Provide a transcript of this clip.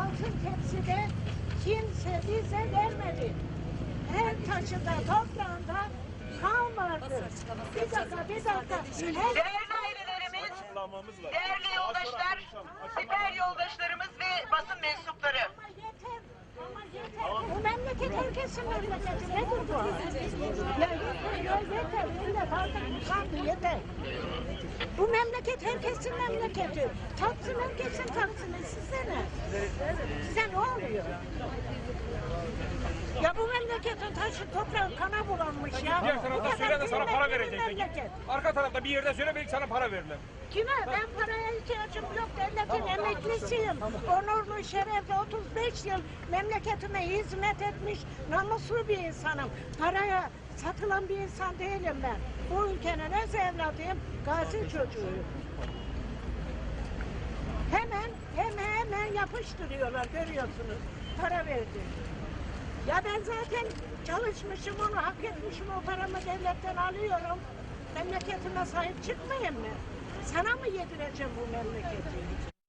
altın tepside kimse bize vermedi. Her taşında toprağında kan vardı. Bir dakika, bir dakika. Değerli ailelerimiz, değerli yoldaşlar, siper yoldaşlarımız ve basın mensupları. Bu memleket herkesin memleketi. Nedir bu? Ya yeter, ya yeter. Millet artık usandı, yeter. Bu memleket herkesin memleketi. Tatsın herkesin tatsın. Size ne? Oluyor? Ya bu memleketin taşı toprağı kana bulanmış ya. Diğer tarafta söyle de sana para kıymetli bir verecek. memleket. Arka tarafta bir yerde söyle belki sana para verirler. Kime? Ben paraya ihtiyacım yok. Devletin emeklisiyim. Onurlu, şerefli 35 yıl memleketime hizmet etmiş namuslu bir insanım. Paraya satılan bir insan değilim ben. Bu ülkenin öz evladıyım, gazi çocuğuyum. Yapıştırıyorlar görüyorsunuz. Para verdi. Ya ben zaten çalışmışım onu hak etmişim o paramı devletten alıyorum. Memleketime sahip çıkmayayım mı? Sana mı yedireceğim bu memleketi?